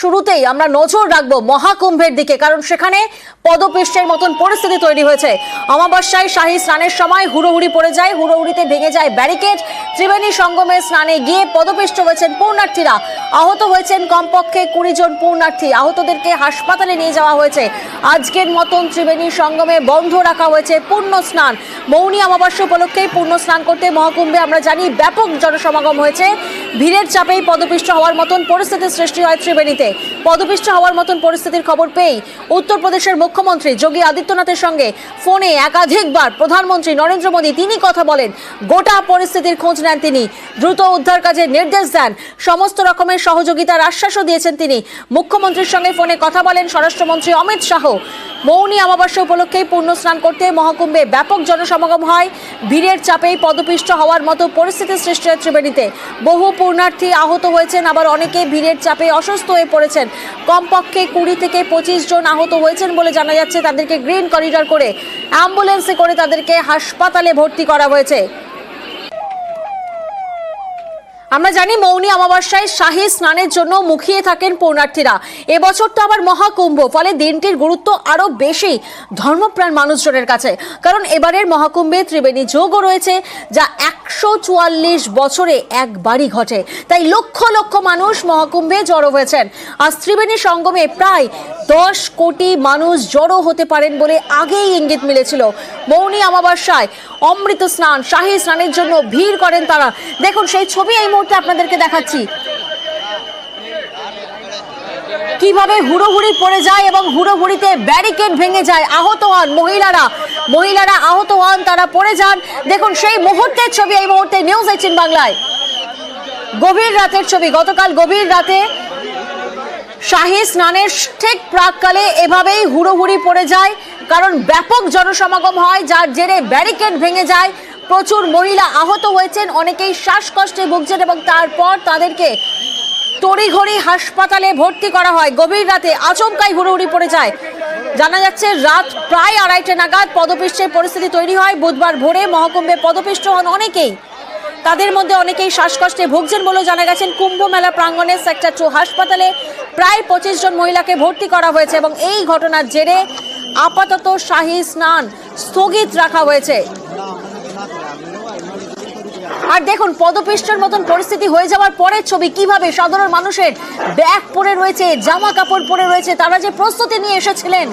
শুরুতেই আমরা নজর রাখব মহাকুম্ভের দিকে, কারণ সেখানে পদপৃষ্ঠের মতন পরিস্থিতি তৈরি হয়েছে। অমাবস্যায় শাহী স্নানের সময় হুড়োহুড়ি পড়ে যায়, হুড়োহুড়িতে ভেঙে যায় ব্যারিকেড। ত্রিবেণী সঙ্গমে স্নানে গিয়ে পদপিষ্ট হয়েছেন পূর্ণার্থীরা। আহত হয়েছেন কমপক্ষে কুড়ি জন পূর্ণার্থী। আহতদেরকে হাসপাতালে নিয়ে যাওয়া হয়েছে। আজকের মতন ত্রিবেণী সঙ্গমে বন্ধ রাখা হয়েছে পূর্ণ স্নান। মৌনী অমাবস্যা উপলক্ষে পূর্ণ স্নান করতে মহাকুম্ভে আমরা জানি ব্যাপক জনসমাগম হয়েছে। ভিড়ের চাপেই পদপিষ্ট হওয়ার মতন পরিস্থিতির সৃষ্টি হয় ত্রিবেণীতে। পদপিষ্ট হওয়ার মতন পরিস্থিতির খবর পেয়েই উত্তরপ্রদেশের মুখ্যমন্ত্রী যোগী আদিত্যনাথের সঙ্গে ফোনে একাধিকবার প্রধানমন্ত্রী নরেন্দ্র মোদী তিনি কথা বলেন। গোটা পরিস্থিতির খোঁজ নেন তিনি। দ্রুত উদ্ধার কাজে নির্দেশ দেন। সমস্ত রকমের সহযোগিতার আশ্বাসও দিয়েছেন তিনি। মুখ্যমন্ত্রীর সঙ্গে ফোনে কথা বলেন স্বরাষ্ট্রমন্ত্রী অমিত শাহ। মৌনী অমাবস্যা উপলক্ষে পূর্ণ স্নান করতে মহাকুম্ভে ব্যাপক জনসমাগম হয়। ভিড়ের চাপেই পদপিষ্ট হওয়ার মতো পরিস্থিতি সৃষ্টি হয় ত্রিবেণীতে। বহু পূর্ণার্থী আহত হয়েছেন, আবার অনেকে ভিড়ের চাপে অসুস্থ হয়ে পড়েছেন। কমপক্ষে কুড়ি থেকে পঁচিশ জন আহত হয়েছেন বলে জানা যাচ্ছে তাদেরকে গ্রিন করিডর করে। অ্যাম্বুলেন্সে করে তাদেরকে হাসপাতালে ভর্তি করা হয়েছে। আমরা জানি মৌনী অমাবস্যায় শাহী স্নানের জন্য মুখিয়ে থাকেন পৌণার্থীরা এবছর তো আবার মহাকুম্ভ, ফলে দিনটির গুরুত্ব আরও বেশি ধর্মপ্রাণ মানুষজনের কাছে। কারণ এবারের মহাকুম্ভে ত্রিবেণী যোগও রয়েছে, যা একশো চুয়াল্লিশ বছরে একবারই ঘটে। তাই লক্ষ লক্ষ মানুষ মহাকুম্ভে জড়ো হয়েছেন। আজ ত্রিবেণী সঙ্গমে প্রায় দশ কোটি মানুষ জড়ো হতে পারেন বলে আগেই ইঙ্গিত মিলেছিল। মৌনী অমাবস্যায় অমৃত স্নান, শাহী স্নানের জন্য ভিড় করেন তারা। দেখুন, সেই ছবি এই মুহূর্তে আপনাদেরকে দেখাচ্ছি। কীভাবে হুড়োহুড়ি পড়ে যায় এবং হুড়োহুড়িতে ব্যারিকেড ভেঙে যায়। আহত হন মহিলারা। মহিলারা আহত হন, তারা পড়ে যান। দেখুন, সেই মুহূর্তের ছবি এই মুহূর্তে নিউজ এইটিন বাংলায়। গভীর রাতের ছবি। গতকাল গভীর রাতে শাহী স্নানের ঠিক প্রাককালে এভাবেই হুড়োহুড়ি পড়ে যায়, কারণ ব্যাপক জনসমাগম হয়, যার জেরে ব্যারিকেড ভেঙে যায়। প্রচুর মহিলা আহত হয়েছেন, অনেকেই শ্বাসকষ্টে ভুগছেন এবং তারপর তাদেরকে তড়িঘড়ি হাসপাতালে ভর্তি করা হয়। গভীর রাতে আচমকাই হুড়োহুড়ি পড়ে যায়। জানা যাচ্ছে, রাত প্রায় আড়াইটে নাগাদ পদপৃষ্ঠের পরিস্থিতি তৈরি হয়। বুধবার ভোরে মহকুম্ভে পদপিষ্ট হন অনেকেই। তাদের মধ্যে অনেকেই শ্বাসকষ্টে ভুগছেন বলেও জানা গেছেন কুম্ভ মেলা প্রাঙ্গণে সেক্টর টু হাসপাতালে প্রায় পঁচিশ জন মহিলাকে ভর্তি করা হয়েছে এবং এই ঘটনার জেরে আপাতত শাহী স্নান স্থগিত রাখা হয়েছে। আর দেখুন, পদপিষ্টের মতন পরিস্থিতি হয়ে যাওয়ার পরের ছবি কীভাবে সাধারণ মানুষের ব্যাগ পরে রয়েছে জামা কাপড় পরে রয়েছে, তারা যে প্রস্তুতি নিয়ে এসেছিলেন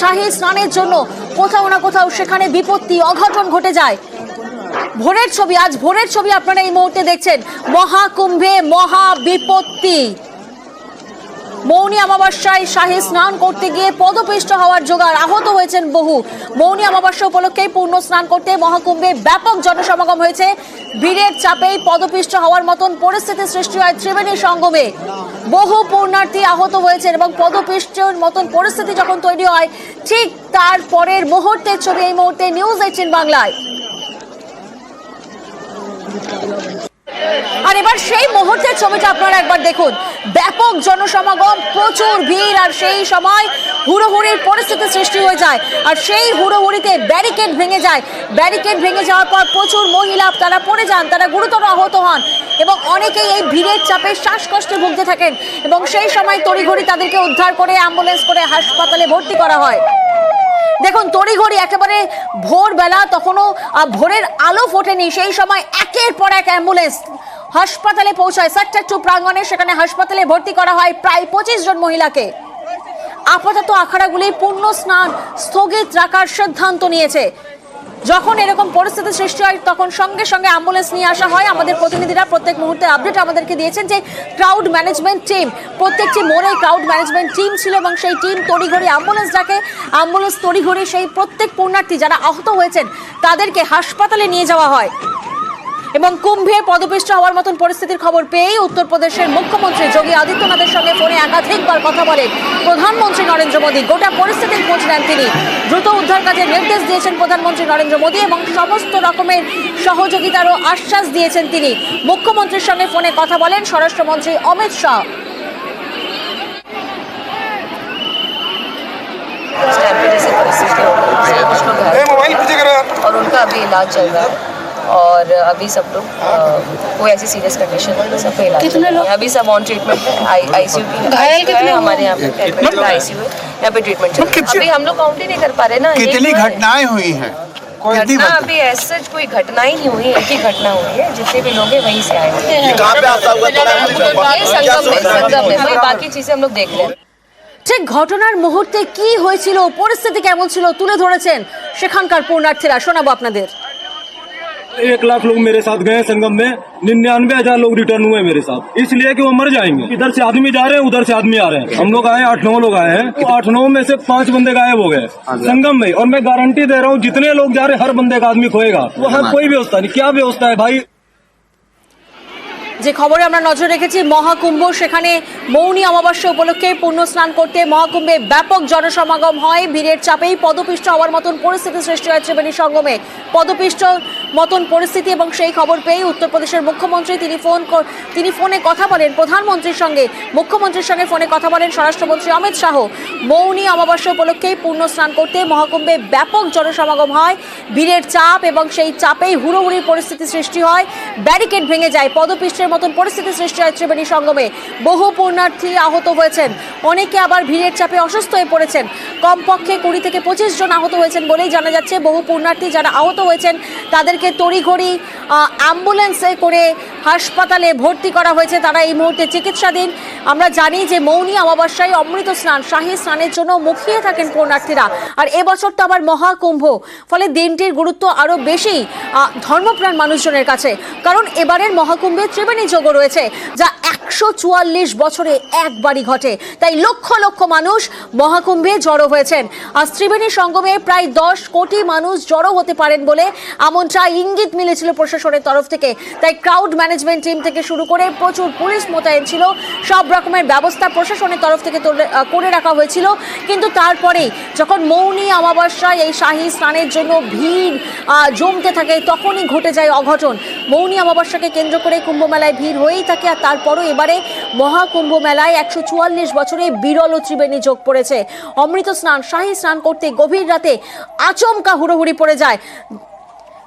শাহী স্নানের জন্য, কোথাও না কোথাও সেখানে বিপত্তি, অঘটন ঘটে যায়। ভোরের ছবি, আজ ভোরের ছবি আপনারা এই মুহূর্তে দেখছেন। মহাকুম্ভে মহা বিপত্তি মৌনী অমাবস্যায় শাহী স্নান করতে গিয়ে পদপিষ্ট হওয়ার জোগাড় আহত হয়েছেন বহু। মৌনী অমাবস্যা উপলক্ষে পূর্ণ স্নান করতে মহাকুম্ভে ব্যাপক জনসমাগম হয়েছে। ভিড়ের চাপেই পদপিষ্ট হওয়ার মতন পরিস্থিতি সৃষ্টি হয় ত্রিবেণী সঙ্গমে। বহু পূর্ণার্থী আহত হয়েছেন এবং পদপিষ্টের মতন পরিস্থিতি যখন তৈরি হয়, ঠিক তার পরের মুহূর্তের ছবি এই মুহূর্তে নিউজ এইটিন বাংলায়। আর এবার সেই মুহূর্তের ছবিটা আপনারা একবার দেখুন। ব্যাপক জনসমাগম, প্রচুর ভিড়, আর সেই সময় হুড়োহুড়ির পরিস্থিতি সৃষ্টি হয়ে যায়। আর সেই হুড়োহুড়িতে ব্যারিকেড ভেঙে যায়। ব্যারিকেড ভেঙে যাওয়ার পর প্রচুর মহিলা, তারা পড়ে যান, তারা গুরুতর আহত হন এবং অনেকেই এই ভিড়ের চাপে শ্বাসকষ্টে ভুগতে থাকেন এবং সেই সময় তড়িঘড়ি তাদেরকে উদ্ধার করে অ্যাম্বুলেন্স করে হাসপাতালে ভর্তি করা হয়। দেখুন, তড়িঘড়ি একেবারে ভোরবেলা, তখনও ভোরের আলো ফোটেনি, সেই সময় একের পর এক অ্যাম্বুলেন্স হাসপাতালে পৌঁছায়। সেক্টর টু প্রাঙ্গনে সেখানে হাসপাতালে ভর্তি করা হয় প্রায় পঁচিশ জন মহিলাকে। আপাতত আখাড়াগুলি পূর্ণ স্নান স্থগিত রাখার সিদ্ধান্ত নিয়েছে। যখন এরকম পরিস্থিতি সৃষ্টি হয়, তখন সঙ্গে সঙ্গে অ্যাম্বুলেন্স নিয়ে আসা হয়। আমাদের প্রতিনিধিরা প্রত্যেক মুহূর্তে আপডেট আমাদেরকে দিয়েছেন যে ক্রাউড ম্যানেজমেন্ট টিম প্রত্যেকটি মোড়ে ক্রাউড ম্যানেজমেন্ট টিম ছিল এবং সেই টিম তড়িঘড়ি অ্যাম্বুলেন্স ডাকে। অ্যাম্বুলেন্স তড়িঘড়ি সেই প্রত্যেক পুণ্যার্থী যারা আহত হয়েছেন, তাদেরকে হাসপাতালে নিয়ে যাওয়া হয়। এবং কুম্ভে পদপিষ্ট হওয়ার মতন পরিস্থিতির খবর পেয়েই উত্তরপ্রদেশের মুখ্যমন্ত্রী যোগী আদিত্যনাথের সঙ্গে ফোনে একাধিকবার কথা বলেন প্রধানমন্ত্রী নরেন্দ্র মোদী গোটা পরিস্থিতির খোঁজ নেন তিনি দ্রুত উদ্ধার কাজের নির্দেশ দিয়েছেন প্রধানমন্ত্রী নরেন্দ্র মোদী এবং সমস্ত রকমের সহযোগিতারও আশ্বাস দিয়েছেন তিনি মুখ্যমন্ত্রীর সঙ্গে ফোনে কথা বলেন স্বরাষ্ট্রমন্ত্রী অমিত শাহ स्टैम्प जैसे परिस्थिति हो गई सब कुछ लोग ए, घायल मोबाइल पीछे करो यार और उनका अभी इलाज चल रहा है और अभी सब लोग अ, कोई ऐसी सीरियस कंडीशन नहीं सबको इलाज कितने चल रहा लोग- है। अभी सब ऑन ट्रीटमेंट है आई सी यू घायल कितने हुए? हमारे यहाँ पे आई सी यू है यहाँ पे ट्रीटमेंट चल रहा है कितने- अभी हम लोग काउंट ही नहीं कर पा रहे ना एक कितनी तो है। घटनाएं हुई हैं कोई नहीं घटना बता अभी ऐसा कोई घटना ही नहीं हुई एक ही घटना हुई है जितने भी लोग हैं वहीं से आए हैं कहाँ पे आपका हुआ थोड़ा ये संगम में संगम में वही बाकी चीजें हम लोग देख रहे हैं ঠিক ঘটনার মুহূর্তে কি হয়েছিল পরিস্থিতি কেমন ছিল তুলে ধরেছেন সেখানকার পুণ্যার্থীরা শোনাবো আপনাদের एक लाख लोग मेरे साथ गए संगम में निन्यानवे हज़ार लोग रिटर्न हुए मेरे साथ। इसलिए कि वो मर जाएँगे। इधर से आदमी जा रहे हैं उधर से आदमी आ रहे हैं। हम लोग आए आठ नौ लोग आए हैं। तो आठ नौ में से पाँच बंदे गायब हो गए। संगम में। और मैं गारंटी दे रहा हूँ जितने लोग जा रहे हैं हर बंदे का आदमी खोएगा। वहाँ कोई व्यवस्था नहीं। क्या व्यवस्था है भाई? যে খবরে আমরা নজর রেখেছি, মহাকুম্ভ, সেখানে মৌনী অমাবস্যা উপলক্ষে পূর্ণ স্নান করতে মহাকুম্ভে ব্যাপক জনসমাগম হয়। ভিড়ের চাপেই পদপিষ্ট হওয়ার মতন পরিস্থিতি সৃষ্টি হয় ত্রিবেণী সঙ্গমে। পদপিষ্ট মতন পরিস্থিতি এবং সেই খবর পেয়ে উত্তরপ্রদেশের মুখ্যমন্ত্রী তিনি ফোন তিনি ফোনে কথা বলেন প্রধানমন্ত্রীর সঙ্গে। মুখ্যমন্ত্রীর সঙ্গে ফোনে কথা বলেন স্বরাষ্ট্রমন্ত্রী অমিত শাহ। মৌনী অমাবস্যা উপলক্ষেই পূর্ণ স্নান করতে মহাকুম্ভে ব্যাপক জনসমাগম হয়। ভিড়ের চাপ এবং সেই চাপেই হুড়োহুড়ির পরিস্থিতি সৃষ্টি হয়। ব্যারিকেড ভেঙে যায়। পদপিষ্টের মতন পরিস্থিতি সৃষ্টি হয় ত্রিবেণী সঙ্গমে। বহু পুণ্যার্থী আহত হয়েছেন। অনেকে আবার ভিড়ের চাপে অসুস্থ হয়ে পড়েছেন। কমপক্ষে কুড়ি থেকে পঁচিশ জন আহত হয়েছেন বলেই জানা যাচ্ছে। বহু পুণ্যার্থী যারা আহত হয়েছেন, তাদেরকে তড়িঘড়ি অ্যাম্বুলেন্সে করে হাসপাতালে ভর্তি করা হয়েছে। তারা এই মুহূর্তে চিকিৎসাধীন। আমরা জানি যে মৌনী অমাবস্যায় অমৃত স্নান, শাহী স্নানের জন্য মুখিয়ে থাকেন পুণ্যার্থীরা। আর এবছর তো আবার মহাকুম্ভ, ফলে দিনটির গুরুত্ব আরও বেশি ধর্মপ্রাণ মানুষজনের কাছে। কারণ এবারের মহাকুম্ভে ত্রিবেণী যোগ রয়েছে, যা একশো চুয়াল্লিশ বছরে একবারই ঘটে। তাই লক্ষ লক্ষ মানুষ মহাকুম্ভে জড়ো হয়েছেন। আর ত্রিবেণী সঙ্গমে প্রায় দশ কোটি মানুষ জড়ো হতে পারেন বলে এমনটা ইঙ্গিত মিলেছিল প্রশাসনের তরফ থেকে। তাই ক্রাউড ম্যানেজমেন্ট টিম থেকে শুরু করে প্রচুর পুলিশ মোতায়েন ছিল। সব রকমের ব্যবস্থা প্রশাসনের তরফ থেকে করে রাখা হয়েছিল। কিন্তু তারপরেই যখন মৌনী অমাবস্যায় এই শাহী স্নানের জন্য ভিড় জমতে থাকে, তখনই ঘটে যায় অঘটন। মৌনী অমাবস্যাকে কেন্দ্র করে কুম্ভ মেলায় ভিড় হয়েই থাকে আর তারপরও এবারে মহাকুম্ভ মেলায় একশো চুয়াল্লিশ বছরে বিরল ও ত্রিবেণী যোগ পড়েছে। অমৃত স্নান, শাহী স্নান করতে গভীর রাতে আচমকা হুড়োহুড়ি পড়ে যায়।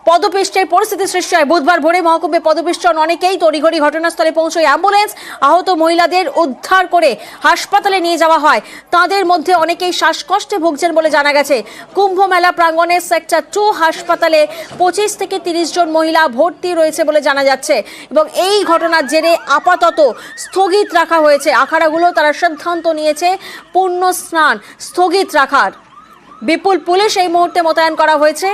পদপিষ্টের পরিস্থিতি সৃষ্টি হয়। বুধবার ভোরে মহকুম্বে পদপিষ্ট হন অনেকেই তড়িঘড়ি ঘটনাস্থলে পৌঁছয়। অ্যাম্বুলেন্স আহত মহিলাদের উদ্ধার করে হাসপাতালে নিয়ে যাওয়া হয়। তাদের মধ্যে অনেকেই শ্বাসকষ্টে ভুগছেন বলে জানা গেছে। কুম্ভ মেলা প্রাঙ্গণের সেক্টর টু হাসপাতালে পঁচিশ থেকে তিরিশ জন মহিলা ভর্তি রয়েছে বলে জানা যাচ্ছে এবং এই ঘটনার জেরে আপাতত স্থগিত রাখা হয়েছে। আখাড়াগুলো তারা সিদ্ধান্ত নিয়েছে পূর্ণ স্নান স্থগিত রাখার। বিপুল পুলিশ এই মুহূর্তে মোতায়েন করা হয়েছে।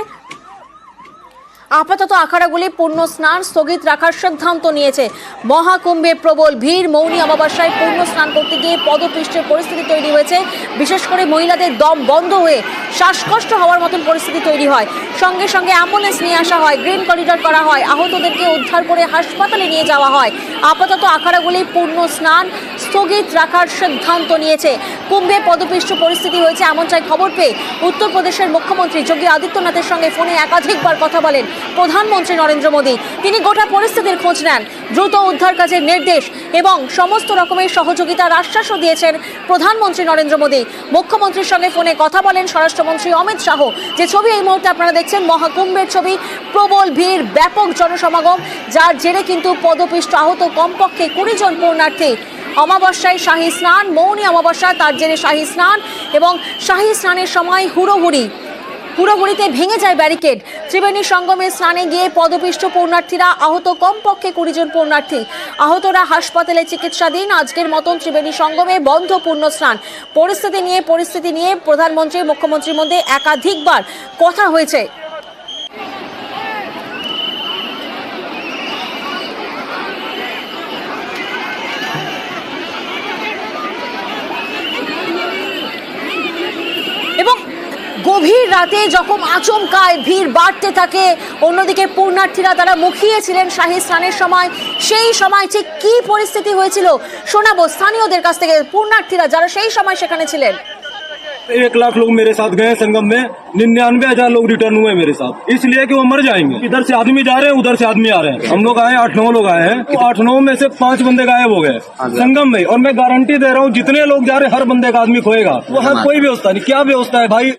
আপাতত আখাড়াগুলি পূর্ণ স্নান স্থগিত রাখার সিদ্ধান্ত নিয়েছে। মহাকুম্ভে প্রবল ভিড়, মৌনী অমাবস্যায় পূর্ণ স্নান করতে গিয়ে পদপৃষ্ঠের পরিস্থিতি তৈরি হয়েছে। বিশেষ করে মহিলাদের দম বন্ধ হয়ে শ্বাসকষ্ট হওয়ার মতন পরিস্থিতি তৈরি হয়। সঙ্গে সঙ্গে অ্যাম্বুলেন্স নিয়ে আসা হয়, গ্রিন করিডর করা হয়, আহতদেরকে উদ্ধার করে হাসপাতালে নিয়ে যাওয়া হয়। আপাতত আখাড়াগুলি পূর্ণ স্নান স্থগিত রাখার সিদ্ধান্ত নিয়েছে। কুম্ভে পদপৃষ্ঠ পরিস্থিতি হয়েছে এমন এমনটাই খবর পেয়ে উত্তরপ্রদেশের মুখ্যমন্ত্রী যোগী আদিত্যনাথের সঙ্গে ফোনে একাধিকবার কথা বলেন। প্রধানমন্ত্রী নরেন্দ্র মোদী। তিনি গোটা পরিস্থিতির খোঁজ নেন। দ্রুত উদ্ধার কাজের নির্দেশ এবং সমস্ত রকমের সহযোগিতার আশ্বাসও দিয়েছেন প্রধানমন্ত্রী নরেন্দ্র মোদী। মুখ্যমন্ত্রীর সঙ্গে ফোনে কথা বলেন স্বরাষ্ট্রমন্ত্রী অমিত শাহ। যে ছবি এই মুহূর্তে আপনারা দেখছেন, মহাকুম্ভের ছবি। প্রবল ভিড়, ব্যাপক জনসমাগম, যার জেরে কিন্তু পদপিষ্ট আহত কমপক্ষে কুড়ি জন পূর্ণার্থী অমাবস্যায় শাহী স্নান, মৌনী অমাবস্যা তার জেরে শাহী স্নান এবং শাহী স্নানের সময় হুড়োহুড়ি। হুড়োহুড়িতে ভেঙে যায় ব্যারিকেড। ত্রিবেণী সঙ্গমে স্নানে গিয়ে পদপিষ্ট পূর্ণার্থীরা আহত কমপক্ষে কুড়ি জন পূর্ণার্থী আহতরা হাসপাতালে চিকিৎসাধীন। আজকের মতন ত্রিবেণী সঙ্গমে বন্ধ পূর্ণ স্নান পরিস্থিতি নিয়ে পরিস্থিতি নিয়ে প্রধানমন্ত্রী, মুখ্যমন্ত্রীর মধ্যে একাধিকবার কথা হয়েছে এবং গভীর রাতে যখন আচমকায় ভিড় বাড়তে থাকে অন্যদিকে পূর্ণার্থীরা তারা মুখিয়েছিলেন শাহী স্নানের সময় সেই সময় ঠিক কি পরিস্থিতি হয়েছিল শোনাবো স্থানীয়দের কাছ থেকে পূর্ণার্থীরা যারা সেই সময় সেখানে ছিলেন एक लाख लोग मेरे साथ गए हैं संगम में निन्यानवे हजार लोग रिटर्न हुए मेरे साथ इसलिए कि वो मर जाएंगे इधर से आदमी जा रहे हैं उधर से आदमी आ रहे हैं हम लोग आए आठ नौ लोग आए हैं तो आठ नौ में से पांच बंदे गायब हो गए संगम में और मैं गारंटी दे रहा हूँ जितने लोग जा रहे हैं हर बंदे का आदमी खोएगा वहाँ कोई व्यवस्था नहीं क्या व्यवस्था है भाई